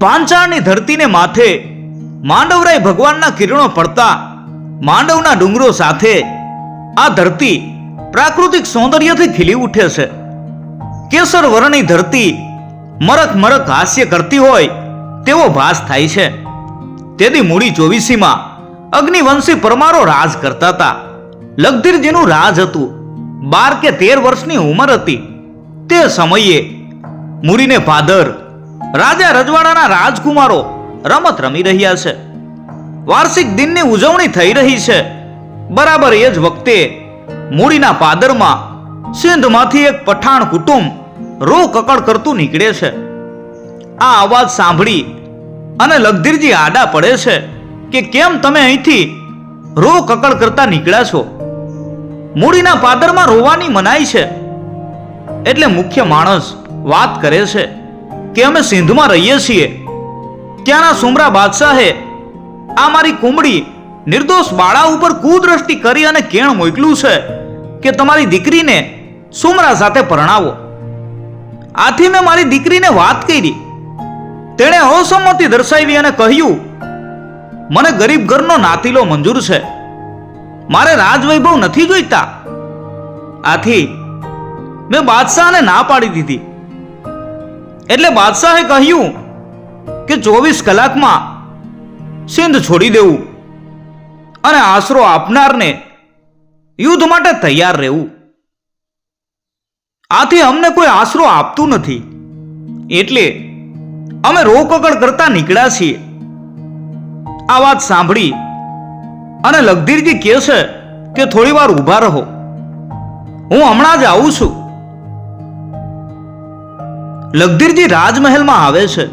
પાંચાળની ધરતીને માથે માંડવરાય ભગવાનના કિરણો પડતા માંડવના ડુંગરો સાથે આ ધરતી પ્રાકૃતિક સૌંદર્યથી ખીલી ઉઠે છે. કેસર વર્ણની ધરતી મરક મરક હાસ્ય કરતી હોય તેવો ભાસ થાય છે. તેથી મૂડી ચોવીસીમાં અગ્નિવંશી પરમારો રાજ કરતા હતા. લગધીરજીનું રાજ હતું. બાર કે તેર વર્ષની ઉંમર હતી. તે સમયે મૂડીને ભાદર રાજા રજવાડાના રાજકુમારો રમત રમી રહ્યા છે. વાર્ષિક દિનની ઉજવણી થઈ રહી છે. બરાબર એ જ વખતે મૂડીના પાદરમાં સિંધમાંથી એક પઠાણ કુટુંબ રો કકડ કરતું નીકળે છે. આ અવાજ સાંભળી અને લગધીરજી આડા પડે છે કે કેમ તમે અહીંથી રો કકડ કરતા નીકળ્યા છો? મૂડીના પાદરમાં રોવાની મનાઈ છે. એટલે મુખ્ય માણસ વાત કરે છે. કે અમે સિંધમાં રહીએ છીએ. ત્યાંના સુમરા બાદશાહે આ મારી કુંબડી નિર્દોષ બાળા ઉપર કુદ્રષ્ટિ કરી અને કેણ મોકલ્યું છે કે તમારી દીકરીને સુમરા સાથે પરણાવો. આથી મેં મારી દીકરીને વાત કરી. તેણે અસંમતિ દર્શાવી અને કહ્યું, મને ગરીબ ઘરનો નાતીલો મંજૂર છે. મારે રાજવૈભવ નથી જોઈતા. આથી મેં બાદશાહને ના પાડી દીધી. એટલે બાદશાહે કહ્યું કે ચોવીસ કલાકમાં સિંધ છોડી દેવું અને આશરો આપનારને યુદ્ધ માટે તૈયાર રહેવું. આથી અમને કોઈ આશરો આપતું નથી. એટલે અમે રોકકડ કરતા નીકળ્યા છીએ. આ વાત સાંભળી અને લગધીરજી કહે છે કે થોડી વાર ઊભા રહો. હું હમણાં જ આવું છું. લગધીરજી રાજમહેલમાં આવે છે.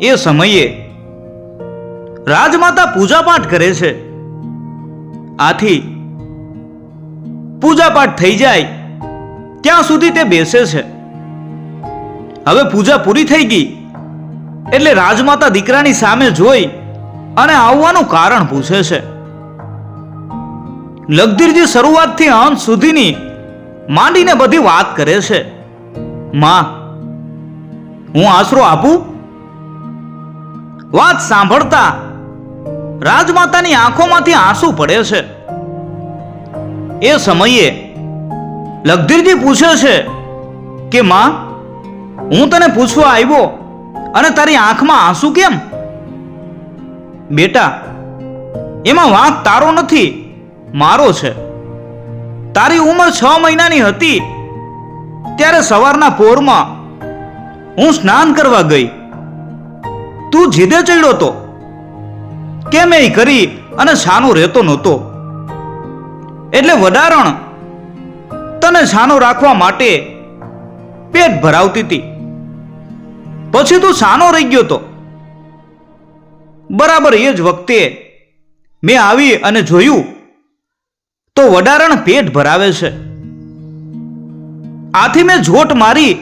એ સમયે રાજમાતા પૂજાપાઠ કરે છે. આથી પૂજાપાઠ થઈ જાય, ત્યાં સુધી તે બેસે છે. હવે પૂજા પૂરી થઈ ગઈ, એટલે રાજમાતા દીકરાની સામે જોઈ અને આવવાનું કારણ પૂછે છે. લગધીરજી શરૂઆતથી અંત સુધીની માંડીને બધી વાત કરે છે. માં, હું આશરો આપું? વાત સાંભળતા રાજમાતાની આંખોમાંથી આંસુ પડે છે. એ સમયે લગધીરજી પૂછે છે કે, માં, હું તને પૂછવા આવ્યો અને તારી આંખમાં આંસુ કેમ? બેટા, એમાં વાંક તારો નથી, મારો છે. તારી ઉંમર છ મહિનાની હતી ત્યારે સવારના પોરમાં હું સ્નાન કરવા ગઈ. તું જીદે ચડ્યો તો? કેમ એ કરી અને શાનો રહેતો નહોતો? એટલે વડારણ તને શાનો રાખવા માટે પેટ ભરાવતી હતી પછી તું શાનો રહી ગયો તો? બરાબર એ જ વખતે મેં આવી અને જોયું તો વડારણ પેટ ભરાવે છે. આથી મેં જોટ મારી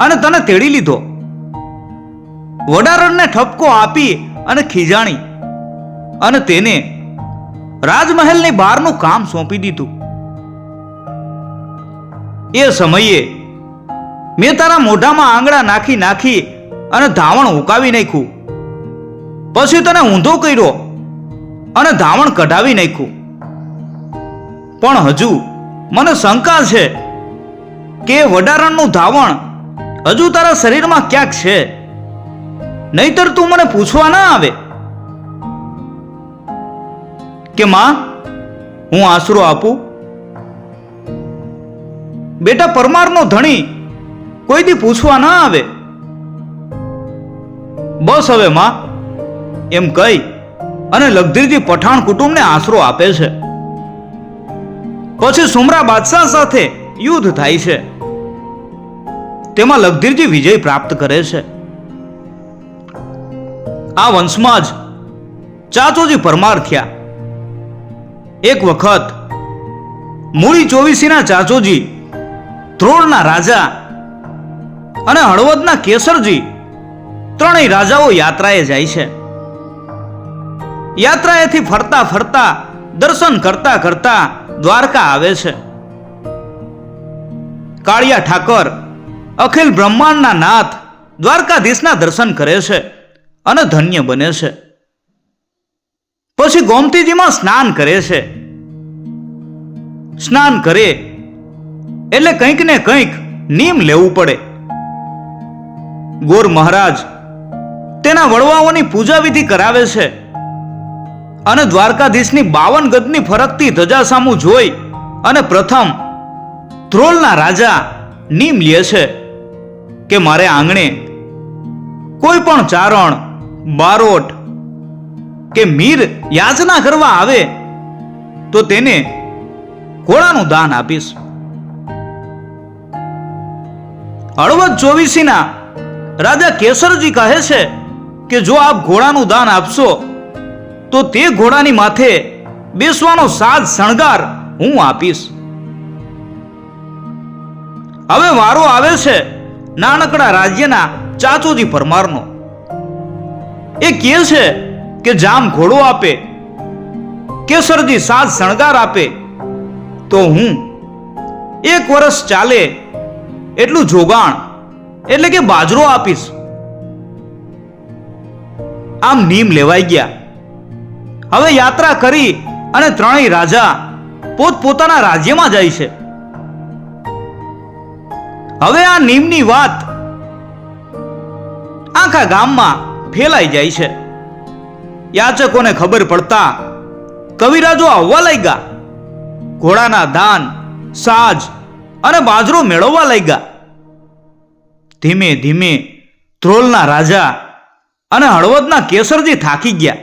અને તને તેડી લીધો. વડારણને ઠપકો આપી અને ખીજાણી અને તેને રાજમહેલની બહારનું કામ સોંપી દીધું. એ સમયે મેં તારા મોઢામાં આંગળા નાખી નાખી અને ધાવણ ઉકાવી નાખ્યું. પછી તને ઊંધો કર્યો અને ધાવણ કઢાવી નાખ્યું. પણ હજુ મને શંકા છે કે વડારણનું ધાવણ હજુ તારા શરીરમાં ક્યાંક છે? નહીતર તું મને પૂછવા ના આવે. કે માં, હું આશરો આપું? બેટા પરમારનો ધણી કોઈ દી પૂછવા ના આવે. બસ હવે માં, એમ કહી અને લગધીરજી પઠાણ કુટુંબને આશરો આપે છે. પછી સુમરા બાદશાહ સાથે યુદ્ધ થાય છે. તેમાં લગધીરજી વિજય પ્રાપ્ત કરે છે. આ વંશમાં જ ચાચોજી પરમાર થયા. એક વખત મૂળી ચોવીસીના ચાચોજી ધ્રોળના રાજા અને હળવદના કેસરજી ત્રણેય રાજાઓ યાત્રાએ જાય છે. યાત્રાએથી ફરતા ફરતા, દર્શન કરતા કરતા દ્વારકા આવે છે. કાળિયા ઠાકર અખિલ બ્રહ્માંડના નાથ દ્વારકાધીશના દર્શન કરે છે અને ધન્ય બને છે. પછી ગોમતીજીમાં સ્નાન કરે છે. સ્નાન કરે એટલે કંઈક ને કંઈક નિયમ લેવું પડે. ગોર મહારાજ તેના વડવાઓની પૂજા વિધિ કરાવે છે અને દ્વારકાધીશની બાવન ગજની ફરકતી ધજા સામું જોઈ અને પ્રથમ ધ્રોલના રાજા નિયમ લે છે. કે મારે આંગણે કોઈ પણ ચારણ, બારોટ કે મીર યાચના કરવા આવે, તો તેને ઘોડાનું દાન આપીશ. હળવદ ચોવીસીના રાજા કેસરજી કહે છે કે જો આપ ઘોડાનું દાન આપશો, તો તે ઘોડાની માથે બેસવાનો સાજ શણગાર હું આપીશ. હવે વારો આવે છે નાનકડા રાજ્યના ચાચોજી પરમારનો. એ કે છે કે જામ ઘોડો આપે, કેસરજી સાજ શણગાર આપે, તો હું એક વર્ષ ચાલે એટલું જોગાણ, એટલે કે બાજરો આપીશ. આમ નીમ લેવાઈ ગયા. હવે યાત્રા કરી અને ત્રણેય રાજા પોતપોતાના રાજ્યમાં જાય છે. હવે આ નીમની વાત આખા ગામમાં ફેલાઈ જાય છે. યાચકોને ખબર પડતા કવિરાજો આવવા લાગ્યા. ઘોડાના દાન, સાજ અને બાજરો મેળવવા લાગ્યા. ધીમે ધીમે ધ્રોલના રાજા અને હળવદના કેસરજી થાકી ગયા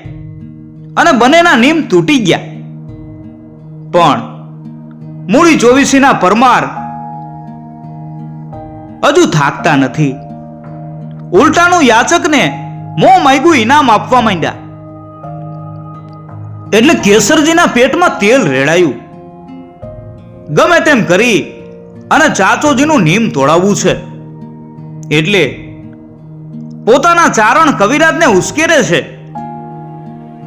અને બંનેના નીમ તૂટી ગયા. પણ મૂળી ચોવીસીના પરમાર હજુ થાકતા નથી. ઉલટાનું યાચકને મોં માગ્યું ઇનામ આપવા માંડ્યા. એટલે કેસરજીના પેટમાં તેલ રેડાયું. ગમે તેમ કરી અને ચાચોજીનું નીમ તોડાવવું છે. એટલે પોતાના ચારણ કવિરાજને ઉશ્કેરે છે.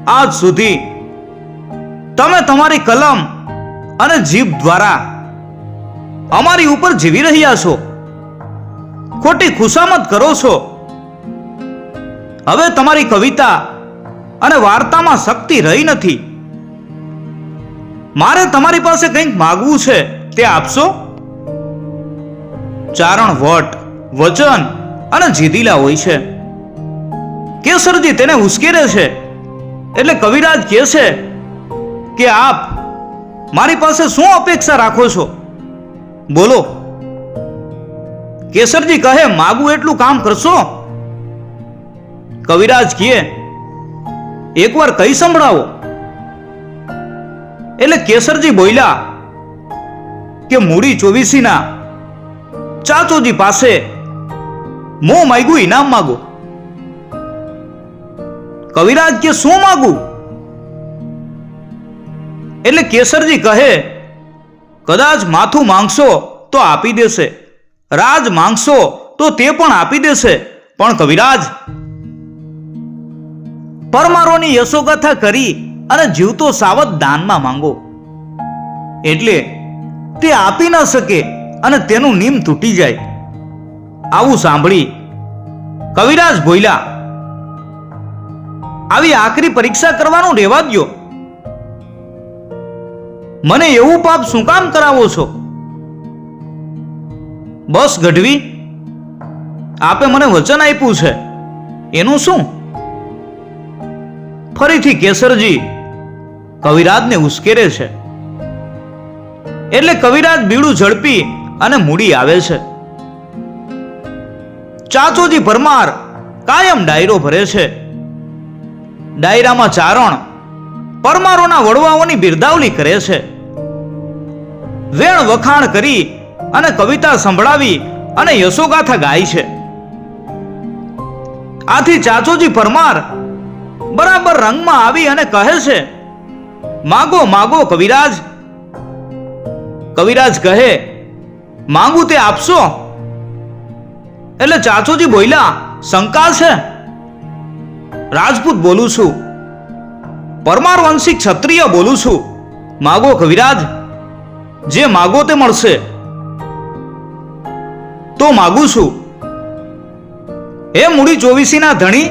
આજ સુધી તમે તમારી કલમ અને જીભ દ્વારા અમારી ઉપર જીવી રહ્યા છો. ખોટી ખુશામત કરો છો? હવે તમારી કવિતા અને વાર્તામાં શક્તિ રહી નથી. મારે તમારી પાસે કંઈક માગવું છે, તે આપશો? ચારણ વટ, વચન અને જીદીલા હોય છે. કેસરજી તેને ઉશ્કેરે છે, એટલે કવિરાજ કહે છે કે, આપ મારી પાસે શું અપેક્ષા રાખો છો? બોલો. કેસરજી કહે, માગું એટલું કામ કરશો? કવિરાજ કહે, એકવાર કઈ સંભળાવો. એટલે કેસરજી બોલ્યા કે, મૂડી ચોવીસીના ચાચોજી પાસે મો માગ્યું, ઇનામ માગો. કવિરાજ કે, શું માગું? એટલે કેસરજી કહે, કદાચ માથું માંગશો તો આપી દેશે. રાજ માંગશો તો તે પણ આપી દેશે. પણ કવિરાજ, પરમારોની યશોગાથા કરી અને જીવતો સાવધ દાનમાં માંગો. એટલે તે આપી ન શકે અને તેનું નીમ તૂટી જાય. આવું સાંભળી કવિરાજ બોલ્યા, આવી આકરી પરીક્ષા કરવાનું રહેવા દ્યો. મને એવું પાપ શું કામ કરાવો છો? બસ ગઢવી. આપે મને વચન આપ્યું છે. એનું શું? ફરીથી કેસરજી કવિરાજને ઉશ્કેરે છે. એટલે કવિરાજ બીડું ઝડપી અને મૂડી આવે છે. ચાચોજી પરમાર કાયમ ડાયરો ભરે છે. ડાયરામાં ચારણ પરમારોના વડવાઓની બિરદાવલી કરે છે. વેણ વખાણ કરી અને કવિતા સંભળાવી અને યશોગાથા ગાય છે. આથી ચાચોજી પરમાર બરાબર રંગમાં આવી અને કહે છે, માગો માગો કવિરાજ. કવિરાજ કહે, માંગુ તે આપશો? એટલે ચાચોજી બોલ્યા, શંકા છે? રાજપૂત બોલું છું, પરમાર વંશી ક્ષત્રિય બોલું છું, માગો કવિરાજ, જે માગો તે મળશે. તો માગું છું. હે મૂડી ચોવીસીના ધણી,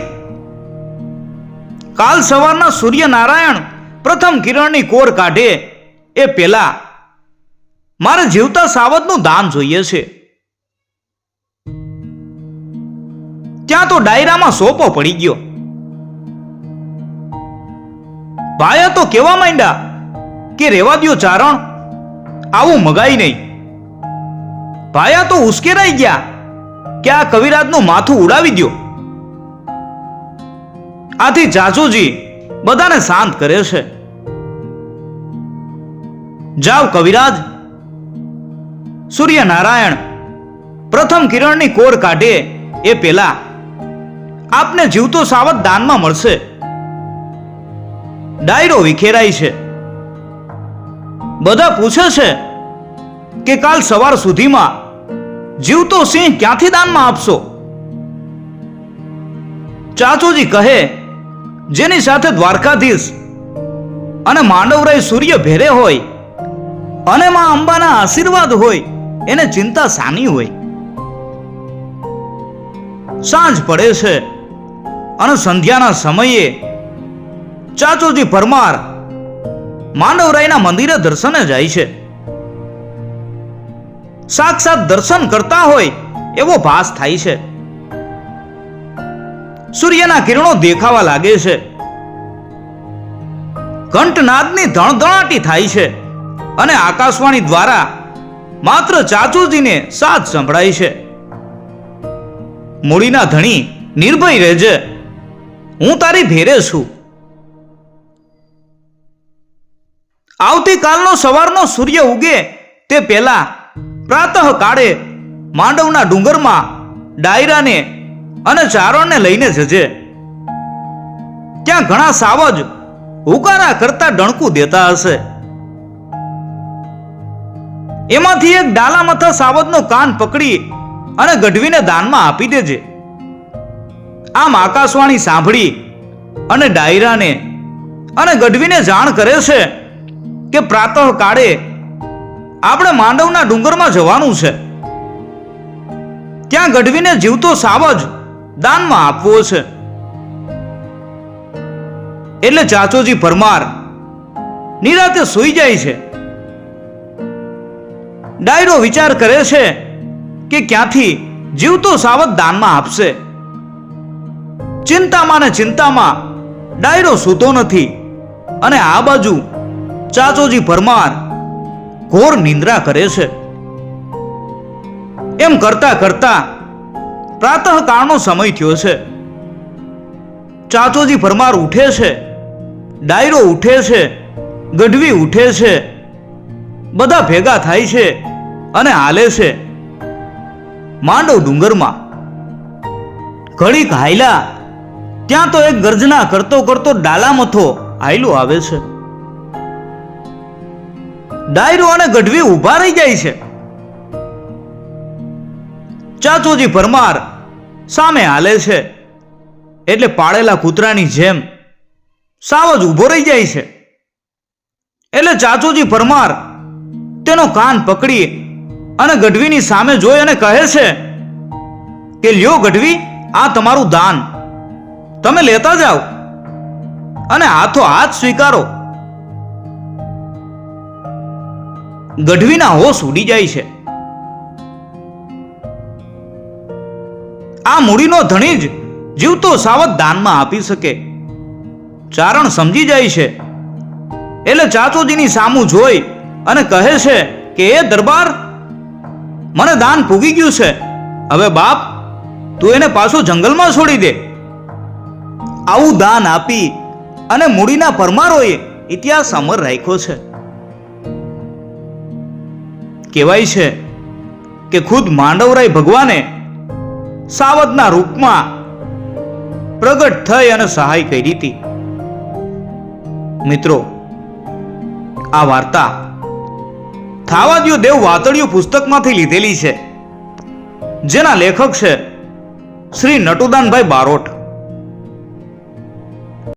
કાલ સવારના સૂર્યનારાયણ પ્રથમ કિરણની કોર કાઢે એ પેલા મારે જીવતા સાવતનું દાન જોઈએ છે. ત્યાં તો ડાયરામાં સોપો પડી ગયો. ભાઈ તો કેવા માંડ્યા કે રેવા દ્યો ચારણ, આવું મગાઈ નહીં. ભાયા તો ઉશ્કેરાઈ ગયા કે આ કવિરાજનું માથું ઉડાવી દ્યો. આથી જાજુજી બધાને શાંત કરે છે. જાવ કવિરાજ. સૂર્યનારાયણ પ્રથમ કિરણની કોર કાઢે એ પેલા આપને જીવતો સાવત દાનમાં મળશે. ડાયરો વિખેરાય છે. બધા પૂછે છે કે કાલ સવાર સુધીમાં જીવતો સિંહ ક્યાંથી દાનમાં આપશો? ચાચોજી કહે, જેની સાથે દ્વારકાધીશ અને માંડવરાય સૂર્ય ભેરે હોય અને માં અંબાના આશીર્વાદ હોય, એને ચિંતા સાની હોય. સાંજ પડે છે અને સંધ્યાના સમયે ચાચોજી પરમાર માંડવરાયના મંદિરે દર્શને જાય છે. સાક્ષાત દર્શન કરતા હોય એવો ભાસ થાય છે. સૂર્યના કિરણો દેખાવા લાગે છે. ઘંટનાદની ધણધણાટી થાય છે અને આકાશવાણી દ્વારા માત્ર ચાચુજીને સાથ સંભળાય છે. મૂડીના ધણી નિર્ભય રહેજે. હું તારી ભેરે છું. આવતીકાલનો સવારનો સૂર્ય ઉગે તે પહેલા પ્રાતઃ કાળે માંડવના ડુંગરમાં ડાયરાને અને ચારણને લઈને જજે. ત્યાં ઘણા સાવજ હુકારા કરતા ડણકું દેતા હશે. એમાંથી એક ડાલામથા સાવજનો કાન પકડી અને ગઢવીને દાનમાં આપી દેજે. આમ આકાશવાણી સાંભળી અને ડાયરાને અને ગઢવીને જાણ કરે છે કે પ્રાતઃ કાળે આપણે માંડવના ડુંગરમાં જવાનું છે. ત્યાં ગઢવીને જીવતો સાવજ દાનમાં આપવો છે. એટલે ચાચોજી પરમાર નિરાતે સૂઈ જાય છે. ડાયરો વિચાર કરે છે કે ક્યાંથી જીવતો સાવજ દાનમાં આપશે. ચિંતામાં ને ચિંતામાં ડાયરો સૂતો નથી. અને આ બાજુ ચાચોજી પરમાર ઘોર નિંદ્રા કરે છે. એમ કરતા કરતા પ્રાતઃ કાળનો સમય થયો છે. ચાચોજી ભરમાર ઉઠે છે, ડાયરો ઉઠે છે, ગઢવી ઉઠે છે, બધા ભેગા થાય છે અને હાલે છે. માંડવ ડુંગરમાં ઘડીક હાયલા, ત્યાં તો એક ગર્જના કરતો કરતો ડાલામથો હાયલો આવે છે. ડાયરો અને ગઢવી ઊભા રહી જાય છે. ચાચોજી પરમાર સામે હાલે છે. એટલે પાળેલા કૂતરાની જેમ સાવ જ ઊભો રહી જાય છે. એટલે ચાચોજી પરમાર તેનો કાન પકડી અને ગઢવીની સામે જોઈ અને કહે છે કે, લ્યો ગઢવી, આ તમારું દાન. તમે લેતા જાઓ અને હાથો હાથ સ્વીકારો. ગઢવીના હોશ ઉડી જાય છે. આ મૂડીનો ધણી જ જીવતો સાવધ દાનમાં આપી શકે. ચારણ સમજી જાય છે. એટલે ચાચોજીની સામું જોઈ અને કહે છે કે, એ દરબાર, મને દાન પૂગી ગયું છે. હવે બાપ, તું એને પાછો જંગલમાં છોડી દે. આવું દાન આપી અને મૂડીના પરમારોએ ઇતિહાસ અમર રાખ્યો છે. કહેવાય છે કે ખુદ માંડવરાય ભગવાને સાવદના રૂપમાં પ્રગટ થઈ અને સહાય કરી હતી. મિત્રો, આ વાર્તા થાવાદિયો દેવ વાતળિયું પુસ્તકમાંથી લીધેલી છે, જેના લેખક છે શ્રી નટુદાનભાઈ બારોટ.